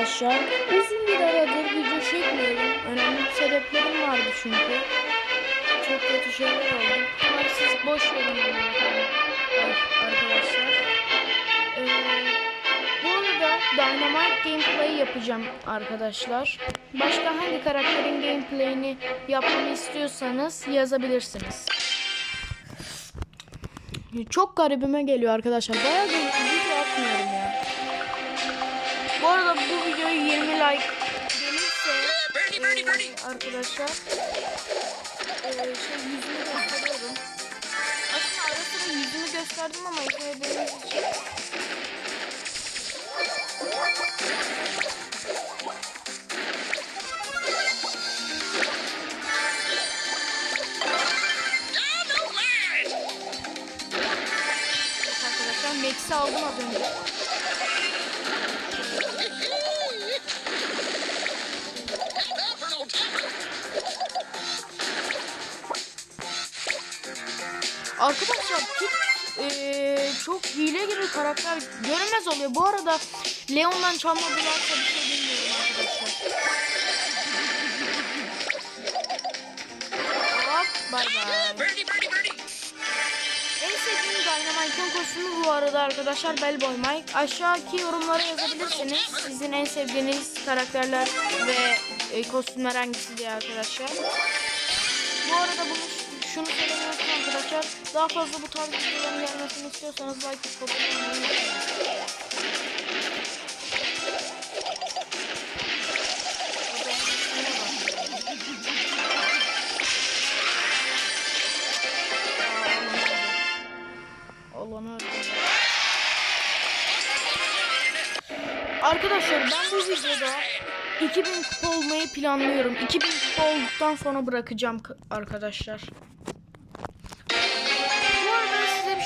arkadaşlar. Uzun bir aradır video çekmiyorum. Önemli sebeplerim vardı çünkü. Çok kötü şeyler oldu. Ama siz boş verin arkadaşlar. Ee, bu arada Dynamite gameplay yapacağım arkadaşlar. Başka hangi karakterin gameplayini yapmamı istiyorsanız yazabilirsiniz. Çok garibime geliyor arkadaşlar. Bayağı bir 20 like gelirse e, arkadaşlar e, şey yüzümü gösteriyorum. Aslında ara sıra yüzümü gösterdim ama izlemediğiniz için arkadaşlar Max'i aldım az önce. Arkadaşlar tip eee, çok hile gibi karakter görünmez oluyor. Bu arada Leon'dan çalmadılarsa bir şey bilmiyorum arkadaşlar. Hop bay bay. En sevdiğim Dynamite'ın kostümü bu arada arkadaşlar Bellboy Mike. Aşağıdaki yorumlara yazabilirsiniz. Sizin en sevdiğiniz karakterler ve e, kostümler hangisi diye arkadaşlar. Bu arada bunu şunu söylemek istiyorum arkadaşlar. Daha fazla bu tarz videoların gelmesini istiyorsanız like öldürdüm. Arkadaşlar ben bu videoda 2000 kupa olmayı planlıyorum. 2000 kupa olduktan sonra bırakacağım arkadaşlar.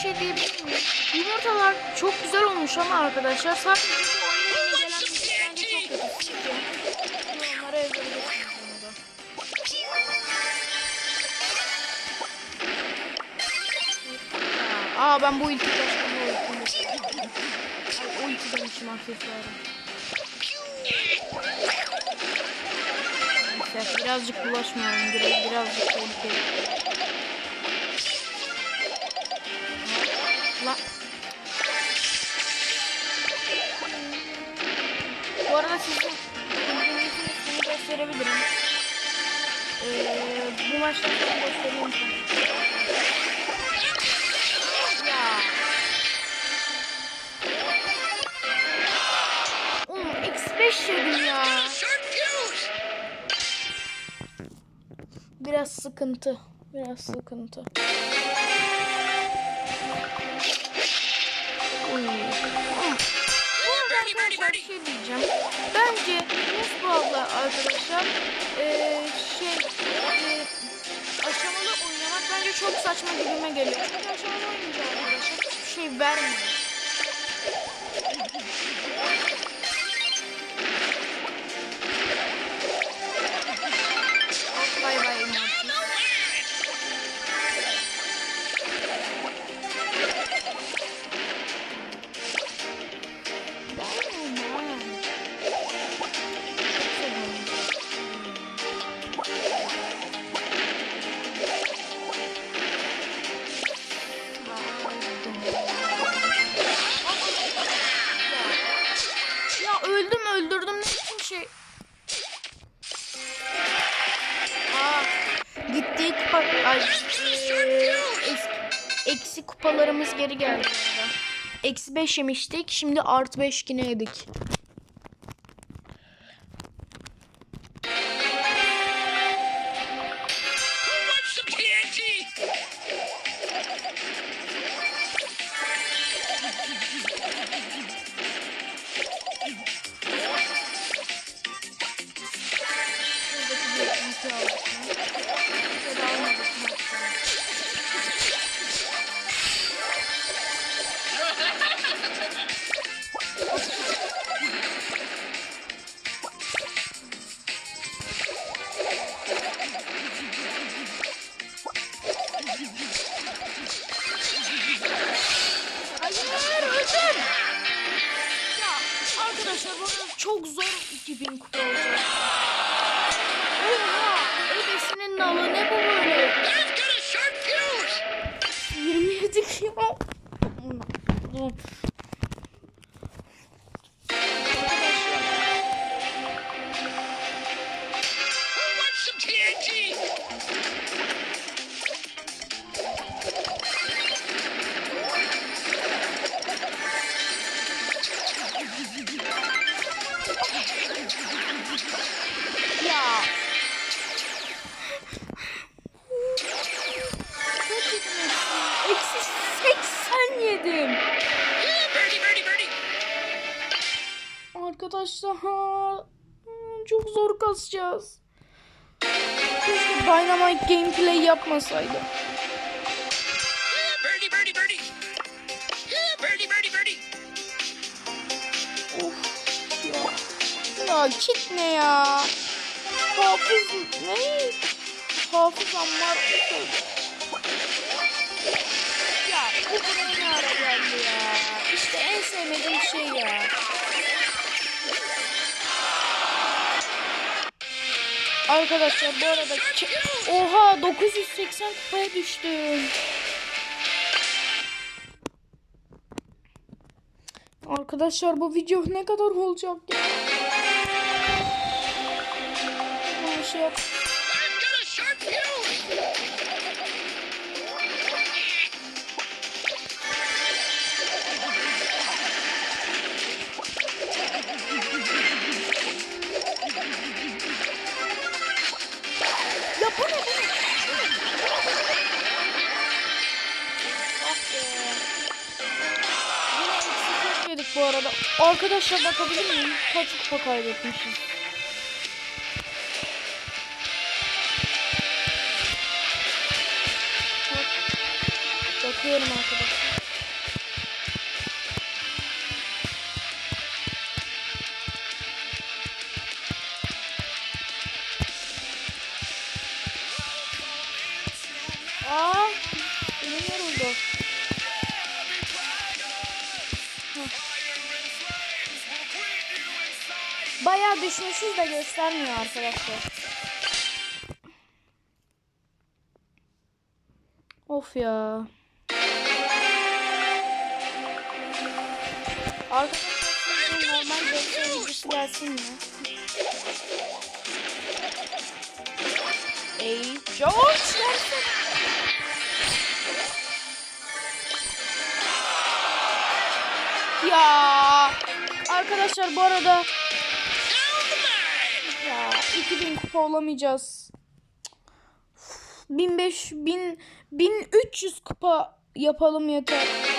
Şey diyebilir miyim? Yumurtalar çok güzel olmuş ama arkadaşlar sadece bu oyuna yeni gelen bir şey bence çok kötü. Bunu da. Aa ben bu ulti başka bu ulti. Ay, ulti demişim aksesuarı. Neyse birazcık bulaşmayalım. Biraz, birazcık tehlikeli. Bu arada sizin bildiğinizin ismini gösterebilirim. Ee, bu maçtan sonra göstereyim sana. Ya. Oğlum X5 yedim ya. Biraz sıkıntı. Biraz sıkıntı. Arkadaşlar bir şey diyeceğim. Bence Musbu abla arkadaşlar eee, şey eee, aşamalı oynamak bence çok saçma gibime geliyor. Çünkü aşamalı oynayınca arkadaşlar hiçbir şey vermiyor. Geri geldi burada. Eksi 5 yemiştik şimdi artı 5 yine yedik. Arada çok zor 2000 kupa olacak. Oha! Ebesinin nalı ne bu böyle? I've got a sharp fuse. 27 kilo. Arkadaşlar hmm, çok zor kasacağız. Keşke Dynamite gameplay birdie. Of ya. Ya kit ne ya? Hafız ne? Hafız Ammar Ya bu ne ara geldi ya? İşte en sevmediğim şey ya. Arkadaşlar bu arada Oha 980 kupaya düştüm. Arkadaşlar bu video ne kadar olacak ya? Bir şey yap. Bu arada. Arkadaşlar bakabilir miyim? Kaç kupa kaybetmişiz? Bayağı düşmüşüz de göstermiyor arkadaşlar. Of ya. Arkadaşlar normal böyle videosu gelsin mi? Ey George versene. Ya arkadaşlar bu arada 2000 kupa olamayacağız. 1500 1000 1300 kupa yapalım yeter.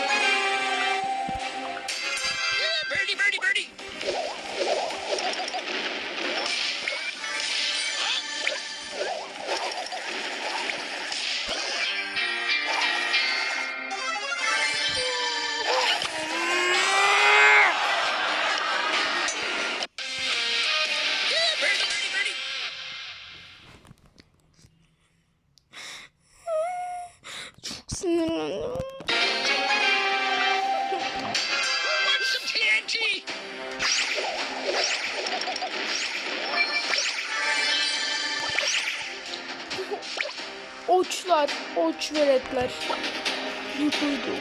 Oçlar, oç veletler. Yukarıda.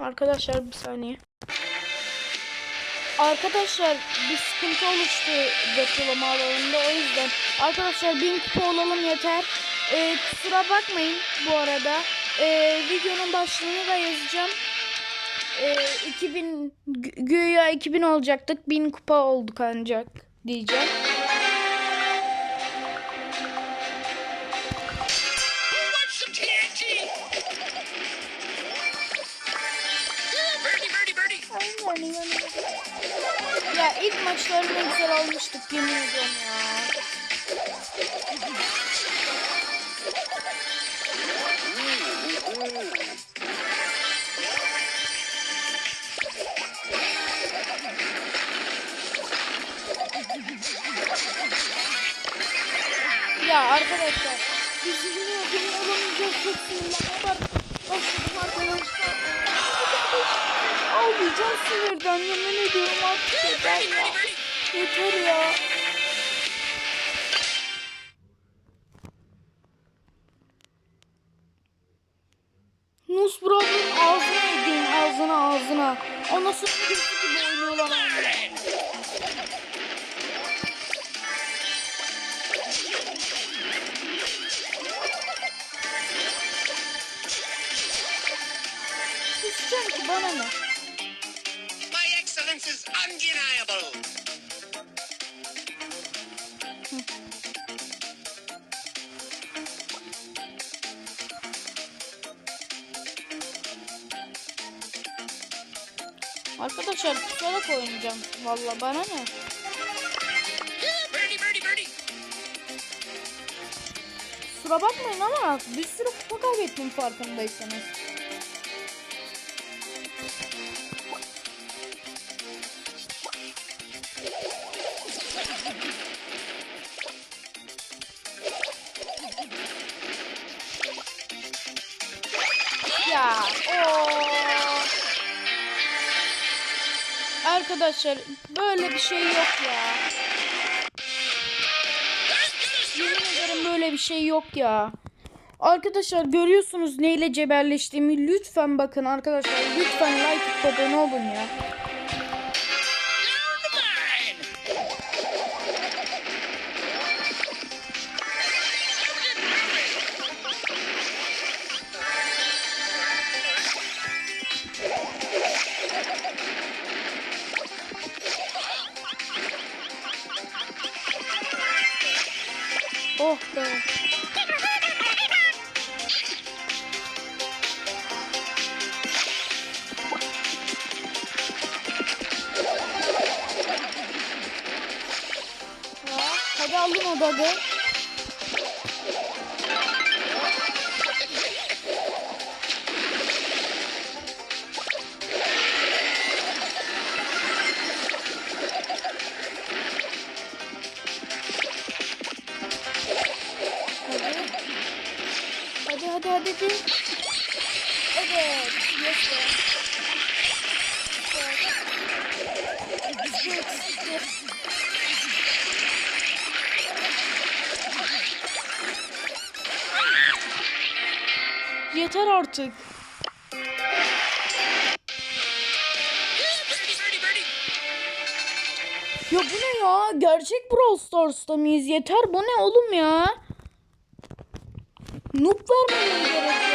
Arkadaşlar bir saniye. Arkadaşlar bir sıkıntı oluştu depolama alanında o yüzden. Arkadaşlar 1000 kupa olalım yeter. Ee, kusura bakmayın bu arada. Ee, videonun başlığını da yazacağım. Ee, 2000 gü- güya 2000 olacaktık. 1000 kupa olduk ancak diyeceğim. Olmuştuk yemin ediyorum ya. Ya arkadaşlar Biz yine beni alamayacağız çok sinirlenme. Başladım arkadaşlar. Ağlayacağım sinirden yemin ediyorum artık Birdie, ya. Yeter ya. Nus Bravo'nun ağzına edeyim ağzına ağzına. O nasıl bir gibi oynuyorlar. Susacağım ki bana ne? My excellence is undeniable. Arkadaşlar kusarak oynayacağım. Valla bana ne? Kusura bakmayın ama bir sürü kupa kaybettim farkındaysanız. Arkadaşlar böyle bir şey yok ya. Yemin ederim böyle bir şey yok ya. Arkadaşlar görüyorsunuz neyle cebelleştiğimi. Lütfen bakın arkadaşlar. Lütfen like abone olun ya. Artık. Ya bu ne ya? Gerçek Brawl Stars'ta mıyız? Yeter bu ne oğlum ya? Noob vermemiz gerek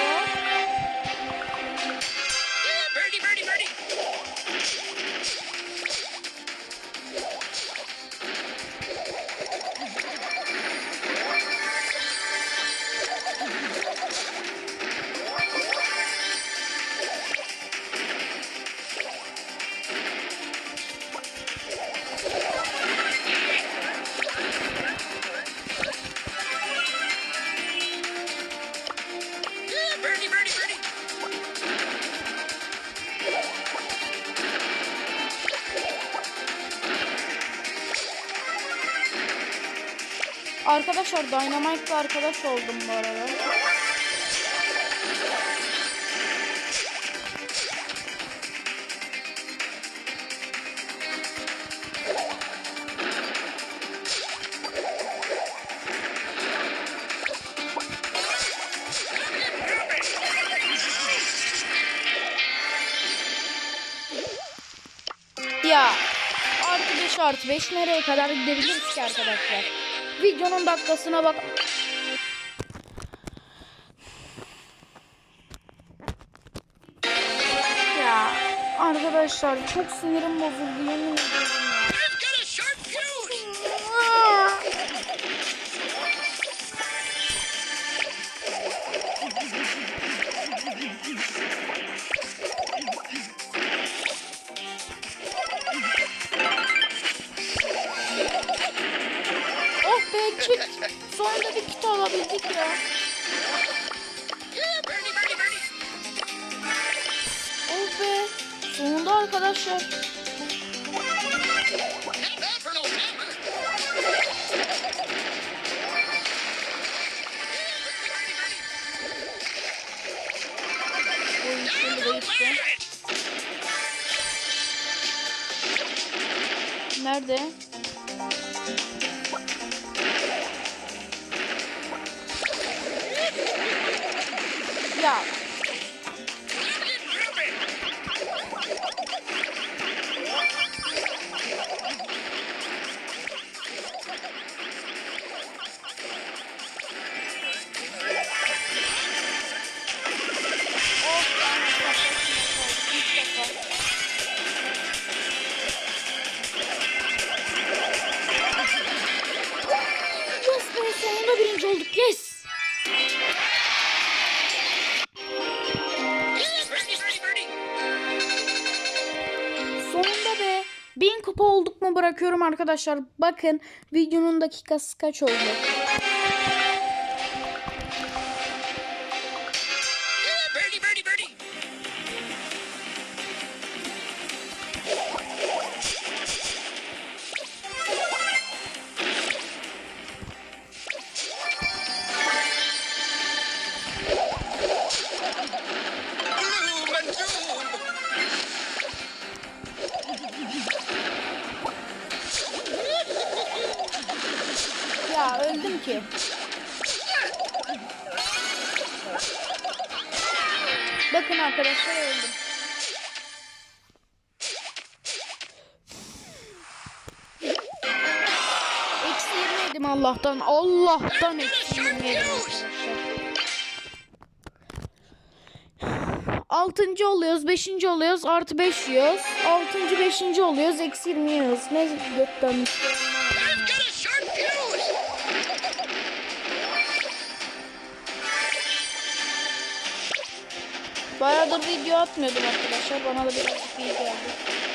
Arkadaşlar Dynamite'la arkadaş oldum bu arada. Ya artı 5 artı 5 nereye kadar gidebiliriz ki arkadaşlar? Videonun dakikasına bak. Ya arkadaşlar çok sinirim bozuldu yemin ediyorum Nerede? Ya bırakıyorum arkadaşlar. Bakın videonun dakikası kaç oldu. Yedim Allah'tan. Allah'tan eksi 20 yedim arkadaşlar. Altıncı oluyoruz, beşinci oluyoruz, artı beş yiyoruz. Altıncı, beşinci oluyoruz, eksi 20 yiyoruz. Ne götten fuse. Bayağıdır video atmıyordum arkadaşlar. Bana da birazcık iyi geldi.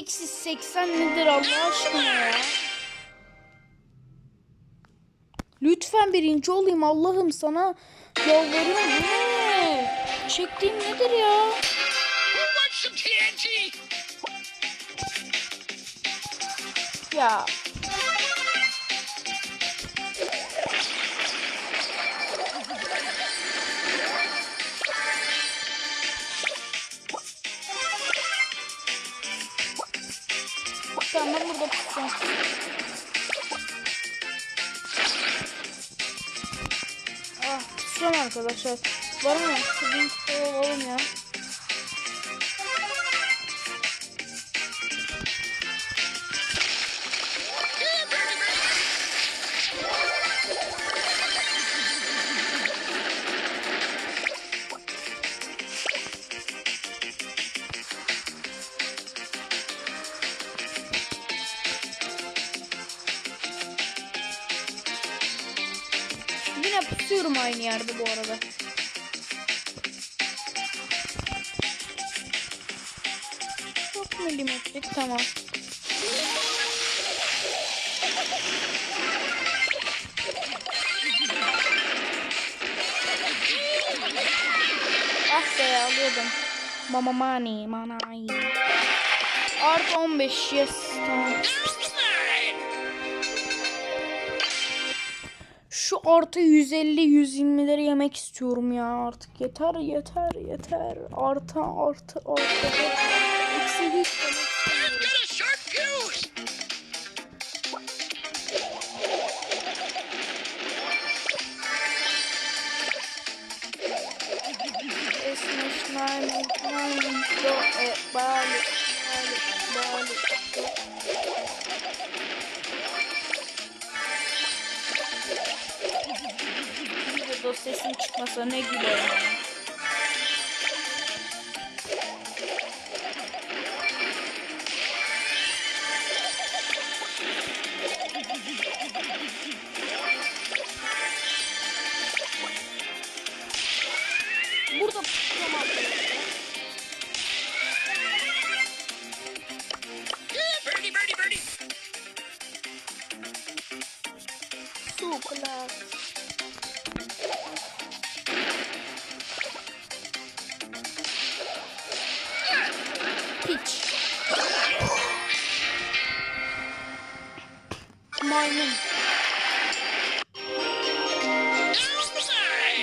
Eksi 80 nedir Allah aşkına ya? Lütfen birinci olayım Allah'ım sana yalvarıyorum. Bu ne? Çektiğim nedir ya? Ya. Burada tutacağım. Ah tutacağım arkadaşlar. Mı? Şu bin kupayı alalım Ah be alıyordum. Mama mani manai. Artı 15 yes. Şu artı 150 120'leri yemek istiyorum ya artık yeter yeter yeter artı artı artı eksi hiç Burada tutacağım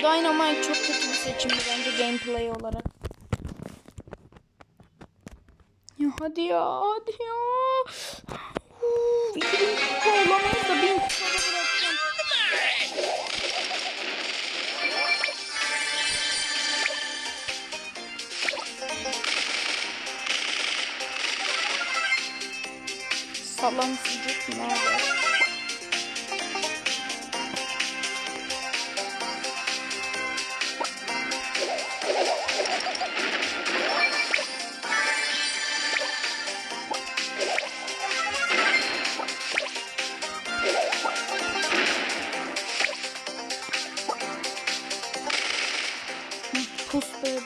Dynamite çok kötü bir seçimdi bence gameplay olarak. Ya hadi ya hadi ya. Uf, 2000 kupa olamayız da 1000 kupada bırakacağım. Salam sucuk ne Pus böyle.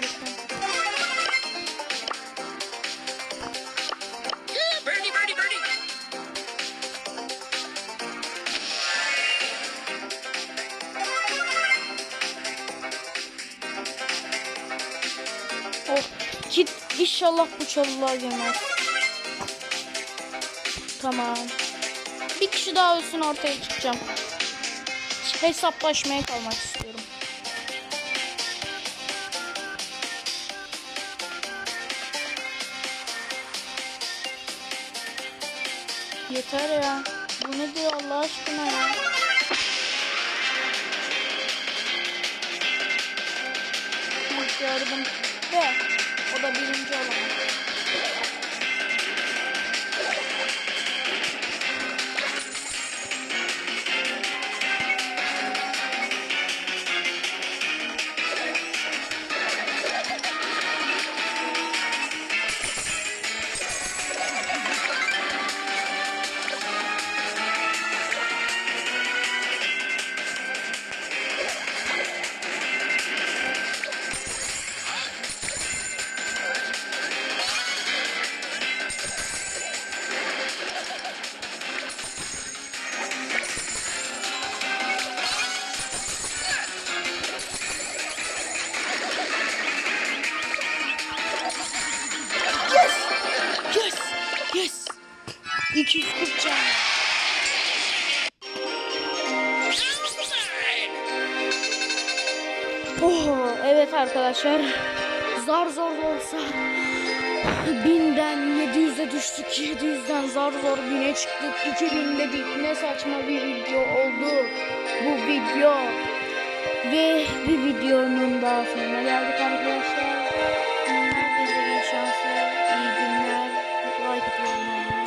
Birdie. Oh git inşallah bu çalılar gelmez. Tamam. Bir kişi daha ölsün ortaya çıkacağım. Hesaplaşmaya kalmak istiyorum. Yeter ya. Bu nedir Allah aşkına ya? Gördüm. Ve o da birinci olamaz. arkadaşlar. Zar zor olsa binden 700'e düştük 700'den zar zor bine çıktık. 2000 dedik. Ne saçma bir video oldu bu video. Ve bir videonun daha sonuna geldik arkadaşlar. Herkese iyi şanslar iyi günler like atın